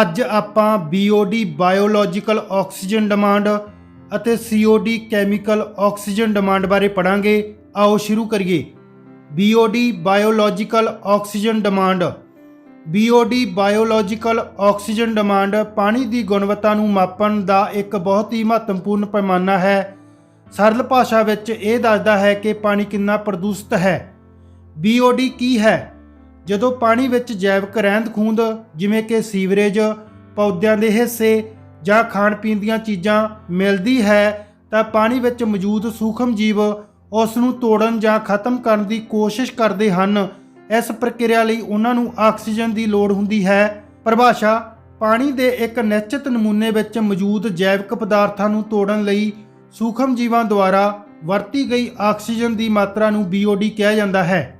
ਅੱਜ ਆਪਾਂ BOD biological oxygen demand ਅਤੇ COD ਕੈਮੀਕਲ ਆਕਸੀਜਨ ਡਿਮਾਂਡ ਬਾਰੇ ਪੜਾਂਗੇ ਆਓ ਸ਼ੁਰੂ ਕਰੀਏ। BOD biological oxygen demand BOD biological oxygen demand ਪਾਣੀ ਦੀ ਗੁਣਵੱਤਾ ਨੂੰ ਮਾਪਣ ਦਾ ਇੱਕ ਬਹੁਤ ਹੀ ਮਹੱਤਵਪੂਰਨ ਪੈਮਾਨਾ ਹੈ। ਸਰਲ ਭਾਸ਼ਾ ਵਿੱਚ ਇਹ ਦੱਸਦਾ ਹੈ ਕਿ ਪਾਣੀ ਕਿੰਨਾ ਪ੍ਰਦੂਸ਼ਿਤ ਹੈ। BOD ਕੀ ਹੈ? ਜਦੋਂ ਪਾਣੀ ਵਿੱਚ ਜੈਵਿਕ ਰਹਿੰਦ ਖੂੰਦ ਜਿਵੇਂ ਕਿ ਸੀਵਰੇਜ, ਪੌਦਿਆਂ ਦੇ ਹਿੱਸੇ ਜਾਂ ਖਾਣ ਪੀਣ ਦੀਆਂ ਚੀਜ਼ਾਂ ਮਿਲਦੀ ਹੈ, ਤਾਂ ਪਾਣੀ ਵਿੱਚ ਮੌਜੂਦ ਸੂਖਮ ਜੀਵ ਉਸ ਨੂੰ ਤੋੜਨ ਜਾਂ ਖਤਮ ਕਰਨ ਦੀ ਕੋਸ਼ਿਸ਼ ਕਰਦੇ ਹਨ। ਇਸ ਪ੍ਰਕਿਰਿਆ ਲਈ ਉਹਨਾਂ ਨੂੰ ਆਕਸੀਜਨ ਦੀ ਲੋੜ ਹੁੰਦੀ ਹੈ। ਪਰਿਭਾਸ਼ਾ, ਪਾਣੀ ਦੇ ਇੱਕ ਨਿਸ਼ਚਿਤ ਨਮੂਨੇ ਵਿੱਚ ਮੌਜੂਦ ਜੈਵਿਕ ਪਦਾਰਥਾਂ ਨੂੰ ਤੋੜਨ ਲਈ ਸੂਖਮ ਜੀਵਾਂ ਦੁਆਰਾ ਵਰਤੀ ਗਈ ਆਕਸੀਜਨ ਦੀ ਮਾਤਰਾ ਨੂੰ BOD ਕਿਹਾ ਜਾਂਦਾ ਹੈ।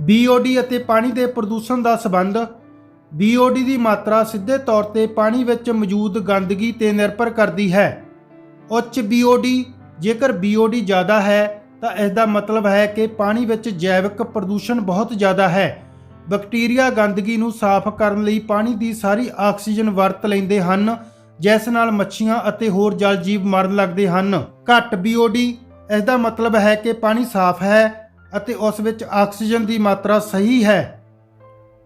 BOD ਅਤੇ ਪਾਣੀ ਦੇ ਪ੍ਰਦੂਸ਼ਣ ਦਾ ਸਬੰਧ। BOD ਦੀ ਮਾਤਰਾ ਸਿੱਧੇ ਤੌਰ ਤੇ ਪਾਣੀ ਵਿੱਚ ਮੌਜੂਦ ਗੰਦਗੀ ਤੇ ਨਿਰਭਰ ਕਰਦੀ ਹੈ। ਉੱਚ BOD ਜੇਕਰ BOD ਜ਼ਿਆਦਾ ਹੈ, ਤਾਂ ਇਸ ਦਾ ਮਤਲਬ ਹੈ ਕਿ ਪਾਣੀ ਵਿੱਚ ਜੈਵਿਕ ਪ੍ਰਦੂਸ਼ਣ ਬਹੁਤ ਜ਼ਿਆਦਾ ਹੈ। ਬੈਕਟੀਰੀਆ ਗੰਦਗੀ ਨੂੰ ਸਾਫ਼ ਕਰਨ ਲਈ ਪਾਣੀ ਦੀ ਸਾਰੀ ਆਕਸੀਜਨ ਵਰਤ ਲੈਂਦੇ ਹਨ, ਜਿਸ ਨਾਲ ਮੱਛੀਆਂ ਅਤੇ ਹੋਰ ਜਲ ਜੀਵ ਮਰਨ ਲੱਗਦੇ ਹਨ। ਘੱਟ BOD ਇਸ ਦਾ ਮਤਲਬ ਹੈ ਕਿ ਪਾਣੀ ਸਾਫ਼ ਹੈ ਅਤੇ ਉਸ ਵਿੱਚ ਆਕਸੀਜਨ ਦੀ ਮਾਤਰਾ ਸਹੀ ਹੈ।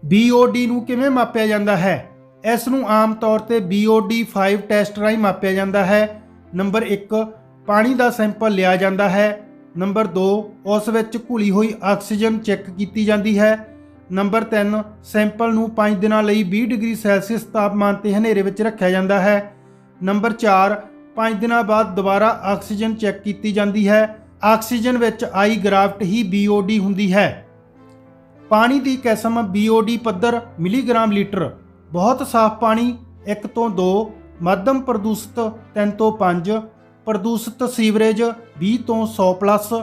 BOD ਨੂੰ ਕਿਵੇਂ ਮਾਪਿਆ ਜਾਂਦਾ ਹੈ? ਇਸ ਨੂੰ ਆਮ ਤੌਰ ਤੇ BOD5 ਟੈਸਟ ਰਾਹੀਂ ਮਾਪਿਆ ਜਾਂਦਾ ਹੈ। ਨੰਬਰ 1 ਪਾਣੀ ਦਾ ਸੈਂਪਲ ਲਿਆ ਜਾਂਦਾ ਹੈ। ਨੰਬਰ 2 ਉਸ ਵਿੱਚ ਘੁਲੀ ਹੋਈ ਆਕਸੀਜਨ ਚੈੱਕ ਕੀਤੀ ਜਾਂਦੀ ਹੈ। ਨੰਬਰ 3 ਸੈਂਪਲ ਨੂੰ 5 ਦਿਨਾਂ ਲਈ 20 ਡਿਗਰੀ ਸੈਲਸੀਅਸ ਤਾਪਮਾਨ ਤੇ ਹਨੇਰੇ ਵਿੱਚ ਰੱਖਿਆ ਜਾਂਦਾ ਹੈ। ਨੰਬਰ 4 5 ਦਿਨਾਂ ਬਾਅਦ ਦੁਬਾਰਾ ਆਕਸੀਜਨ ਚੈੱਕ ਕੀਤੀ ਜਾਂਦੀ ਹੈ। ਆਕਸੀਜਨ ਵਿੱਚ ਆਈ ਗ੍ਰਾਫਟ ਹੀ BOD ਹੁੰਦੀ ਹੈ। ਪਾਣੀ ਦੀ ਕਿਸਮ BOD ਪੱਧਰ ਮਿਲੀਗ੍ਰਾਮ ਲੀਟਰ। ਬਹੁਤ ਸਾਫ਼ ਪਾਣੀ 1 ਤੋਂ 2 ਮੱਧਮ ਪ੍ਰਦੂਸ਼ਿਤ 3 ਤੋਂ 5 ਪ੍ਰਦੂਸ਼ਿਤ ਸੀਵਰੇਜ 20 ਤੋਂ 100 ਪਲੱਸ,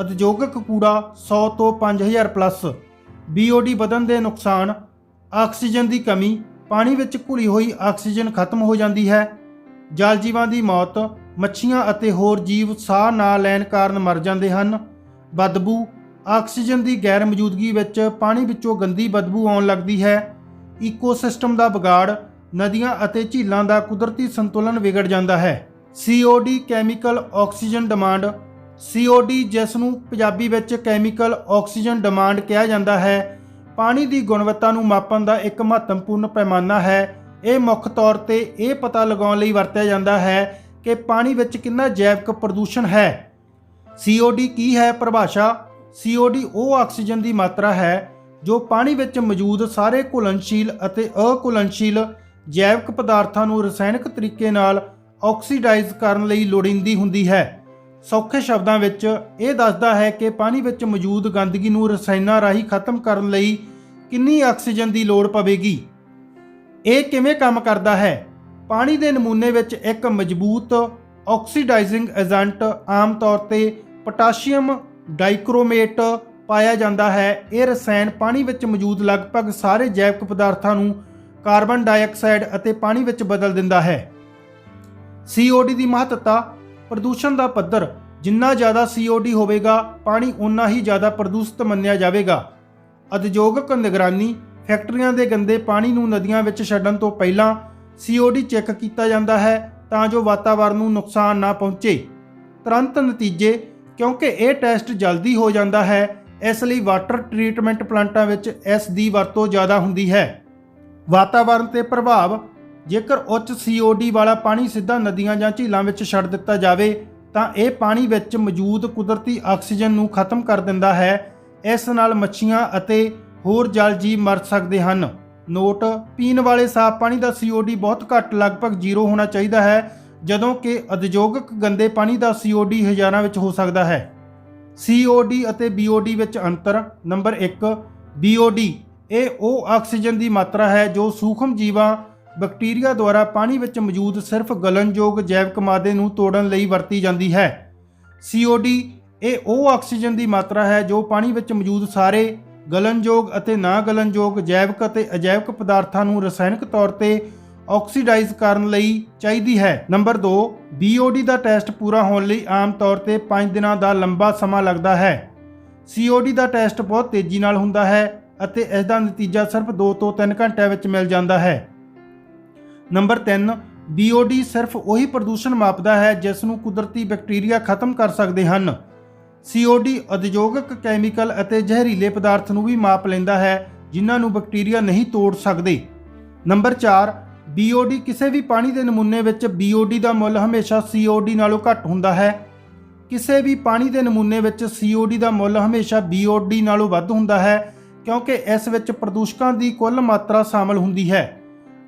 ਉਦਯੋਗਿਕ ਕੂੜਾ 100 ਤੋਂ 5000 ਪਲੱਸ। BOD ਵਧਣ ਦੇ ਨੁਕਸਾਨ, ਆਕਸੀਜਨ ਦੀ ਕਮੀ, ਪਾਣੀ ਵਿੱਚ ਘੁਲੀ ਹੋਈ ਆਕਸੀਜਨ ਖਤਮ ਹੋ ਜਾਂਦੀ ਹੈ। ਜਲ ਜੀਵਾਂ ਦੀ ਮੌਤ ਮੱਛੀਆਂ ਅਤੇ ਹੋਰ ਜੀਵ ਸਾਹ ਨਾ ਲੈਣ ਕਾਰਨ ਮਰ ਜਾਂਦੇ ਹਨ। ਬਦਬੂ, ਆਕਸੀਜਨ ਦੀ ਗੈਰ ਮੌਜੂਦਗੀ ਵਿੱਚ ਪਾਣੀ ਵਿੱਚੋਂ ਗੰਦੀ ਬਦਬੂ ਆਉਣ ਲੱਗਦੀ ਹੈ। ਈਕੋਸਿਸਟਮ ਦਾ ਵਿਗਾੜ, ਨਦੀਆਂ ਅਤੇ ਝੀਲਾਂ ਦਾ ਕੁਦਰਤੀ ਸੰਤੁਲਨ ਵਿਗੜ ਜਾਂਦਾ ਹੈ। COD chemical oxygen demand COD ਜਿਸ ਨੂੰ ਪੰਜਾਬੀ ਵਿੱਚ ਕੈਮੀਕਲ ਆਕਸੀਜਨ ਡਿਮਾਂਡ ਕਿਹਾ ਜਾਂਦਾ ਹੈ, ਪਾਣੀ ਦੀ ਗੁਣਵੱਤਾ ਨੂੰ ਮਾਪਣ ਦਾ ਇੱਕ ਮਹੱਤਵਪੂਰਨ ਪੈਮਾਨਾ ਹੈ। ਇਹ ਮੁੱਖ ਤੌਰ ਤੇ ਇਹ ਪਤਾ ਲਗਾਉਣ ਲਈ ਵਰਤਿਆ ਜਾਂਦਾ ਹੈ ਕਿ ਪਾਣੀ ਵਿੱਚ ਕਿੰਨਾ ਜੈਵਿਕ ਪ੍ਰਦੂਸ਼ਣ ਹੈ? COD ਕੀ ਹੈ ਪਰਿਭਾਸ਼ਾ? COD ਉਹ ਆਕਸੀਜਨ ਦੀ ਮਾਤਰਾ ਹੈ ਜੋ ਪਾਣੀ ਵਿੱਚ ਮੌਜੂਦ ਸਾਰੇ ਘੁਲਨਸ਼ੀਲ ਅਤੇ ਅਘੁਲਨਸ਼ੀਲ ਜੈਵਿਕ ਪਦਾਰਥਾਂ ਨੂੰ ਰਸਾਇਣਕ ਤਰੀਕੇ ਨਾਲ ਆਕਸੀਡਾਈਜ਼ ਕਰਨ ਲਈ ਲੋੜੀਂਦੀ ਹੁੰਦੀ ਹੈ। ਸੌਖੇ ਸ਼ਬਦਾਂ ਵਿੱਚ ਇਹ ਦੱਸਦਾ ਹੈ ਕਿ ਪਾਣੀ ਵਿੱਚ ਮੌਜੂਦ ਗੰਦਗੀ ਨੂੰ ਰਸਾਇਣਾਂ ਰਾਹੀਂ ਖਤਮ ਕਰਨ ਲਈ ਕਿੰਨੀ ਆਕਸੀਜਨ ਦੀ ਲੋੜ ਪਵੇਗੀ। ਇਹ ਕਿਵੇਂ ਕੰਮ ਕਰਦਾ ਹੈ? ਪਾਣੀ ਦੇ ਨਮੂਨੇ ਵਿੱਚ ਇੱਕ ਮਜ਼ਬੂਤ ਆਕਸੀਡਾਈਜ਼ਿੰਗ ਏਜੰਟ ਆਮ ਤੌਰ ਤੇ ਪੋਟਾਸ਼ੀਅਮ ਡਾਈਕ੍ਰੋਮੇਟ ਪਾਇਆ ਜਾਂਦਾ ਹੈ। ਇਹ ਰਸਾਇਣ ਪਾਣੀ ਵਿੱਚ ਮੌਜੂਦ ਲਗਭਗ ਸਾਰੇ ਜੈਵਿਕ ਪਦਾਰਥਾਂ ਨੂੰ ਕਾਰਬਨ ਡਾਈਆਕਸਾਈਡ ਅਤੇ ਪਾਣੀ ਵਿੱਚ ਬਦਲ ਦਿੰਦਾ ਹੈ। COD ਦੀ ਮਹੱਤਤਾ ਪ੍ਰਦੂਸ਼ਣ ਦਾ ਪੱਧਰ, ਜਿੰਨਾ ਜ਼ਿਆਦਾ COD ਹੋਵੇਗਾ, ਪਾਣੀ ਉਨਾ ਹੀ ਜ਼ਿਆਦਾ ਪ੍ਰਦੂਸ਼ਿਤ ਮੰਨਿਆ ਜਾਵੇਗਾ। ਉਦਯੋਗਿਕ ਨਿਗਰਾਨੀ, ਫੈਕਟਰੀਆਂ ਦੇ ਗੰਦੇ ਪਾਣੀ ਨੂੰ ਨਦੀਆਂ ਵਿੱਚ ਛੱਡਣ ਤੋਂ ਪਹਿਲਾਂ COD ਚੈੱਕ ਕੀਤਾ ਜਾਂਦਾ ਹੈ ਤਾਂ ਜੋ ਵਾਤਾਵਰਣ ਨੂੰ ਨੁਕਸਾਨ ਨਾ ਪਹੁੰਚੇ। ਤੁਰੰਤ ਨਤੀਜੇ, ਕਿਉਂਕਿ ਇਹ ਟੈਸਟ ਜਲਦੀ ਹੋ ਜਾਂਦਾ ਹੈ, ਇਸ ਲਈ ਵਾਟਰ ਟ੍ਰੀਟਮੈਂਟ ਪਲਾਂਟਾਂ ਵਿੱਚ ਇਸ ਦੀ ਵਰਤੋਂ ਜ਼ਿਆਦਾ ਹੁੰਦੀ ਹੈ। ਵਾਤਾਵਰਣ ਤੇ ਪ੍ਰਭਾਵ, ਜੇਕਰ ਉੱਚ COD ਵਾਲਾ ਪਾਣੀ ਸਿੱਧਾ ਨਦੀਆਂ ਜਾਂ ਝੀਲਾਂ ਵਿੱਚ ਛੱਡ ਦਿੱਤਾ ਜਾਵੇ, ਤਾਂ ਇਹ ਪਾਣੀ ਵਿੱਚ ਮੌਜੂਦ ਕੁਦਰਤੀ ਆਕਸੀਜਨ ਨੂੰ ਖਤਮ ਕਰ ਦਿੰਦਾ ਹੈ, ਇਸ ਨਾਲ ਮੱਛੀਆਂ ਅਤੇ ਹੋਰ ਜਲ ਜੀਵ ਮਰ ਸਕਦੇ ਹਨ। ਨੋਟ ਪੀਣ ਵਾਲੇ ਸਾਫ਼ ਪਾਣੀ ਦਾ COD ਬਹੁਤ ਘੱਟ, ਲਗਭਗ ਜ਼ੀਰੋ ਹੋਣਾ ਚਾਹੀਦਾ ਹੈ, ਜਦੋਂ ਕਿ ਉਦਯੋਗਿਕ ਗੰਦੇ ਪਾਣੀ ਦਾ COD ਹਜ਼ਾਰਾਂ ਵਿੱਚ ਹੋ ਸਕਦਾ ਹੈ। COD ਅਤੇ BOD ਵਿੱਚ ਅੰਤਰ, ਨੰਬਰ 1 BOD ਇਹ ਉਹ ਆਕਸੀਜਨ ਦੀ ਮਾਤਰਾ ਹੈ ਜੋ ਸੂਖਮ ਜੀਵਾਂ, ਬੈਕਟੀਰੀਆ ਦੁਆਰਾ ਪਾਣੀ ਵਿੱਚ ਮੌਜੂਦ ਸਿਰਫ ਗਲਨਯੋਗ ਜੈਵਿਕ ਮਾਦੇ ਨੂੰ ਤੋੜਨ ਲਈ ਵਰਤੀ ਜਾਂਦੀ ਹੈ। COD ਇਹ ਉਹ ਆਕਸੀਜਨ ਦੀ ਮਾਤਰਾ ਹੈ ਜੋ ਪਾਣੀ ਵਿੱਚ ਮੌਜੂਦ ਸਾਰੇ ਗਲਨਯੋਗ ਅਤੇ ਨਾ ਗਲਨਯੋਗ ਜੈਵਿਕ ਅਤੇ ਅਜੈਵਿਕ ਪਦਾਰਥਾਂ ਨੂੰ ਰਸਾਇਣਿਕ ਤੌਰ ਤੇ ਆਕਸੀਡਾਈਜ਼ ਕਰਨ ਲਈ ਚਾਹੀਦੀ ਹੈ। ਨੰਬਰ 2 BOD ਦਾ ਟੈਸਟ ਪੂਰਾ ਹੋਣ ਲਈ ਆਮ ਤੌਰ ਤੇ 5 ਦਿਨਾਂ ਦਾ ਲੰਬਾ ਸਮਾਂ ਲੱਗਦਾ ਹੈ। COD ਦਾ ਟੈਸਟ ਬਹੁਤ ਤੇਜ਼ੀ ਨਾਲ ਹੁੰਦਾ ਹੈ ਅਤੇ ਇਸ ਦਾ ਨਤੀਜਾ ਸਿਰਫ 2 ਤੋਂ 3 ਘੰਟਿਆਂ ਵਿੱਚ ਮਿਲ ਜਾਂਦਾ ਹੈ। ਨੰਬਰ 3 BOD ਸਿਰਫ ਉਹੀ ਪ੍ਰਦੂਸ਼ਣ ਮਾਪਦਾ ਹੈ ਜਿਸ ਨੂੰ ਕੁਦਰਤੀ ਬੈਕਟੀਰੀਆ ਖਤਮ ਕਰ ਸਕਦੇ ਹਨ। COD ਉਦਯੋਗਿਕ ਕੈਮੀਕਲ ਅਤੇ ਜ਼ਹਿਰੀਲੇ ਪਦਾਰਥ ਨੂੰ ਵੀ ਮਾਪ ਲੈਂਦਾ ਹੈ, ਜਿਨ੍ਹਾਂ ਨੂੰ ਬੈਕਟੀਰੀਆ ਨਹੀਂ ਤੋੜ ਸਕਦੇ। ਨੰਬਰ 4 BOD ਕਿਸੇ ਵੀ ਪਾਣੀ ਦੇ ਨਮੂਨੇ ਵਿੱਚ BOD ਦਾ ਮੁੱਲ ਹਮੇਸ਼ਾ COD ਨਾਲੋਂ ਘੱਟ ਹੁੰਦਾ ਹੈ। ਕਿਸੇ ਵੀ ਪਾਣੀ ਦੇ ਨਮੂਨੇ ਵਿੱਚ COD ਦਾ ਮੁੱਲ ਹਮੇਸ਼ਾ BOD ਨਾਲੋਂ ਵੱਧ ਹੁੰਦਾ ਹੈ, ਕਿਉਂਕਿ ਇਸ ਵਿੱਚ ਪ੍ਰਦੂਸ਼ਕਾਂ ਦੀ ਕੁੱਲ ਮਾਤਰਾ ਸ਼ਾਮਲ ਹੁੰਦੀ ਹੈ।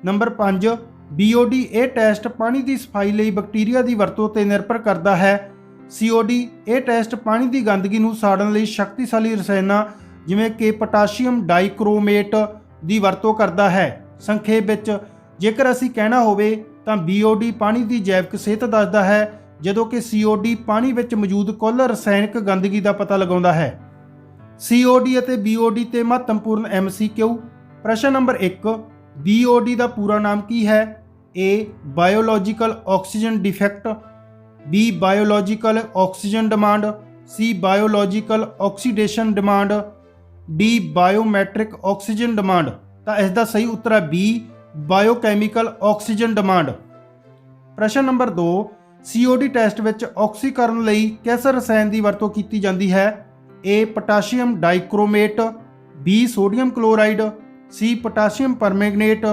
ਨੰਬਰ 5 BOD ਇਹ ਟੈਸਟ ਪਾਣੀ ਦੀ ਸਫ਼ਾਈ ਲਈ ਬੈਕਟੀਰੀਆ ਦੀ ਵਰਤੋਂ ਤੇ ਨਿਰਭਰ ਕਰਦਾ ਹੈ COD ਇਹ ਟੈਸਟ ਪਾਣੀ ਦੀ ਗੰਦਗੀ ਨੂੰ ਸਾੜਨ ਲਈ ਸ਼ਕਤੀਸ਼ਾਲੀ ਰਸਾਇਣਾਂ ਜਿਵੇਂ ਕਿ ਪੋਟਾਸ਼ੀਅਮ ਡਾਈਕ੍ਰੋਮੇਟ ਦੀ ਵਰਤੋਂ ਕਰਦਾ ਹੈ। ਸੰਖੇਪ ਵਿੱਚ, ਜੇਕਰ ਅਸੀਂ ਕਹਿਣਾ ਹੋਵੇ ਤਾਂ BOD ਪਾਣੀ ਦੀ ਜੈਵਿਕ ਸਿਹਤ ਦੱਸਦਾ ਹੈ, ਜਦੋਂ ਕਿ COD ਪਾਣੀ ਵਿੱਚ ਮੌਜੂਦ ਕੁੱਲ ਰਸਾਇਣਕ ਗੰਦਗੀ ਦਾ ਪਤਾ ਲਗਾਉਂਦਾ ਹੈ। COD ਅਤੇ BOD ਤੇ ਮਹੱਤਵਪੂਰਨ MCQ ਪ੍ਰਸ਼ਨ ਨੰਬਰ 1 BOD ਦਾ ਪੂਰਾ ਨਾਮ ਕੀ ਹੈ? A. Biological oxygen defect B biological oxygen demand C biological oxidation demand D biometric oxygen demand ਤਾਂ ਇਸ ਦਾ ਸਹੀ ਉੱਤਰ ਹੈ B ਬਾਇਓਕੈਮੀਕਲ ਆਕਸੀਜਨ ਡਿਮਾਂਡ ਪ੍ਰਸ਼ਨ ਨੰਬਰ 2 COD ਟੈਸਟ ਵਿੱਚ ਆਕਸੀਕਰਨ ਲਈ ਕਿਸ ਰਸਾਇਣ ਦੀ ਵਰਤੋਂ ਕੀਤੀ ਜਾਂਦੀ ਹੈ? A potassium dichromate B sodium chloride C potassium permanganate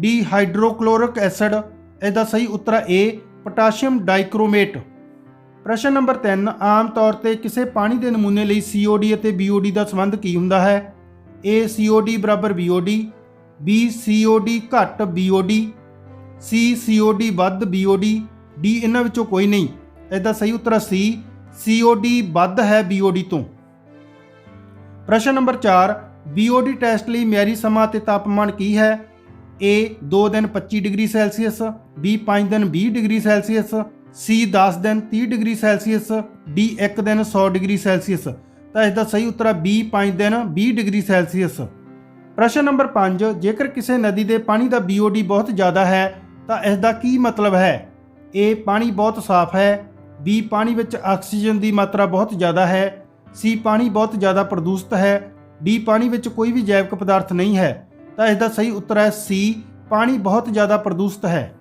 D hydrochloric acid ਇਸ ਸਹੀ ਉੱਤਰ ਹੈ A ਪੋਟਾਸ਼ੀਅਮ ਡਾਈਕ੍ਰੋਮੇਟ। ਪ੍ਰਸ਼ਨ ਨੰਬਰ 3 ਆਮ ਤੌਰ ਤੇ ਕਿਸੇ ਪਾਣੀ ਦੇ ਨਮੂਨੇ ਲਈ COD ਅਤੇ BOD ਦਾ ਸੰਬੰਧ ਕੀ ਹੁੰਦਾ ਹੈ? A COD ਬਰਾਬਰ BOD B COD ਘੱਟ BOD C COD ਵੱਧ BOD D ਇਹਨਾਂ ਵਿੱਚੋਂ ਕੋਈ ਨਹੀਂ। ਇਹਦਾ ਸਹੀ ਉੱਤਰ ਹੈ C COD ਵੱਧ ਹੈ BOD ਤੋਂ। ਪ੍ਰਸ਼ਨ ਨੰਬਰ 4 BOD ਟੈਸਟ ਲਈ ਮਿਆਰੀ ਸਮਾਂ 'ਤੇ ਤਾਪਮਾਨ ਕੀ ਹੈ? A 2 ਦਿਨ 25 ਡਿਗਰੀ ਸੈਲਸੀਅਸ, B 5 ਦਿਨ 20 ਡਿਗਰੀ ਸੈਲਸੀਅਸ, C 10 ਦਿਨ 30 ਡਿਗਰੀ ਸੈਲਸੀਅਸ, D 1 ਦਿਨ 100 ਡਿਗਰੀ ਸੈਲਸੀਅਸ। ਤਾਂ ਇਸ ਦਾ ਸਹੀ ਉੱਤਰ ਹੈ B 5 ਦਿਨ 20 ਡਿਗਰੀ ਸੈਲਸੀਅਸ। ਪ੍ਰਸ਼ਨ ਨੰਬਰ 5 ਜੇਕਰ ਕਿਸੇ ਨਦੀ ਦੇ ਪਾਣੀ ਦਾ BOD ਬਹੁਤ ਜ਼ਿਆਦਾ ਹੈ, ਤਾਂ ਇਸ ਦਾ ਕੀ ਮਤਲਬ ਹੈ? A, ਪਾਣੀ ਬਹੁਤ ਸਾਫ਼ ਹੈ। B, ਪਾਣੀ ਵਿੱਚ ਆਕਸੀਜਨ ਦੀ ਮਾਤਰਾ ਬਹੁਤ ਜ਼ਿਆਦਾ ਹੈ। C, ਪਾਣੀ ਬਹੁਤ ਜ਼ਿਆਦਾ ਪ੍ਰਦੂਸ਼ਿਤ ਹੈ। D, ਪਾਣੀ ਵਿੱਚ ਕੋਈ ਵੀ ਜੈਵਿਕ ਪਦਾਰਥ ਨਹੀਂ ਹੈ। ਤਾਂ ਇਸ ਦਾ ਸਹੀ ਉੱਤਰ ਹੈ ਸੀ। ਪਾਣੀ ਬਹੁਤ ਜ਼ਿਆਦਾ ਪ੍ਰਦੂਸ਼ਿਤ ਹੈ।